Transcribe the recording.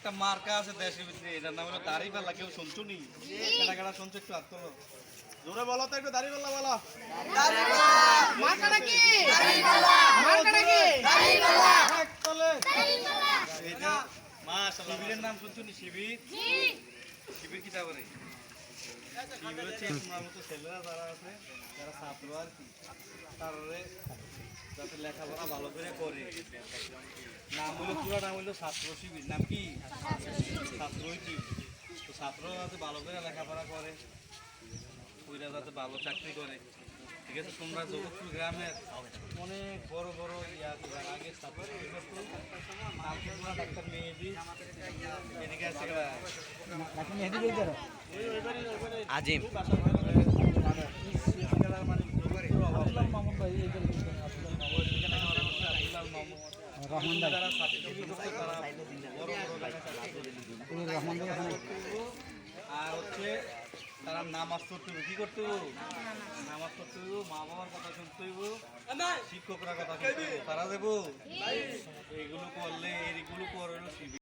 একটা মার্কা আছে দেশের ভিতরে এটার নাম হলো দাড়িপাল্লা কেউ শুনছো নি? কেটা কেটা শুনছো একটু হাত তোলো জোরে বলো তো একটু দাড়িপাল্লা বলো। মার্কাটা কি? মার্কাটা কি? এক তলে। এইটা শিবিরের নাম শুনছো নি? শিবির? শিবির কি তারপরে শিবির হচ্ছে তোমার মতো ছেলেরা যারা আছে যারা ছাত্র আর কি তারপরে যাতে লেখাপড়া ভালো করে করে। নাম পুরো নাম হলো ছাত্র শিবির নাম কি? ছাত্র তো ছাত্ররা যাতে ভালো করে লেখাপড়া করে ওইরা যাতে ভালো চাকরি করে। ঠিক আছে তোমরা জগৎপুর গ্রামের অনেক বড় বড় ইয়া যারা আগে ডাক্তার মেহেদি এদিকে আছে আজিম। মানে অভাব। বড় লেখা আর হচ্ছে তারা নামাজ পড়তে। কি করতে নামাজ পড়তে মা বাবার কথা শুনতে শিক্ষকরা কথা শুনতে তারা দেবো?